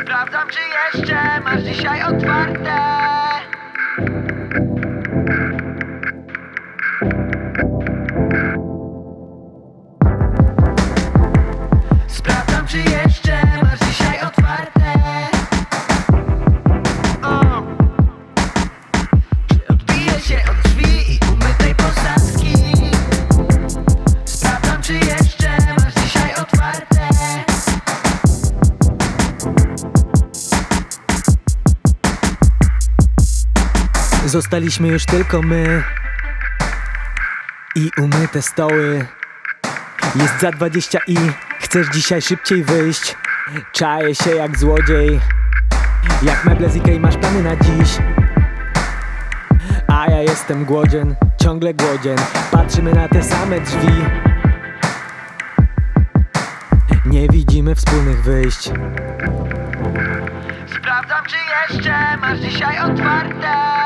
Sprawdzam, czy jeszcze masz dzisiaj otwarte. Sprawdzam, czy jeszcze Zostaliśmy już tylko my i umyte stoły. Jest za 20 i chcesz dzisiaj szybciej wyjść. Czaję się jak złodziej. Jak meble z Ikei masz plany na dziś. A ja jestem głodzien, ciągle głodzien. Patrzymy na te same drzwi. Nie widzimy wspólnych wyjść. Sprawdzam, czy jeszcze masz dzisiaj otwarte.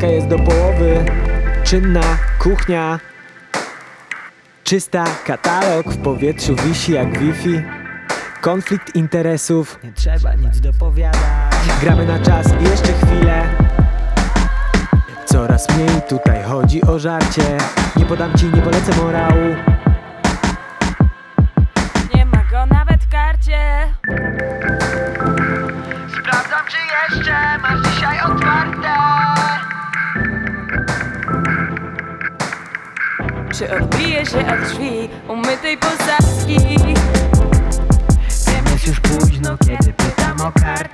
Szklanka jest do połowy, czynna kuchnia. Czysta katalog w powietrzu wisi jak Wi-Fi. Konflikt interesów, nie trzeba nic dopowiadać. Gramy na czas i jeszcze chwilę. Coraz mniej tutaj chodzi o żarcie. Nie podam ci, nie polecę morału. Nie ma go nawet w karcie. Sprawdzam, czy jeszcze masz dzisiaj otwarte. się odbije się od drzwi umytej posadzki Wiem, jest już późno, kiedy pytam o kartę.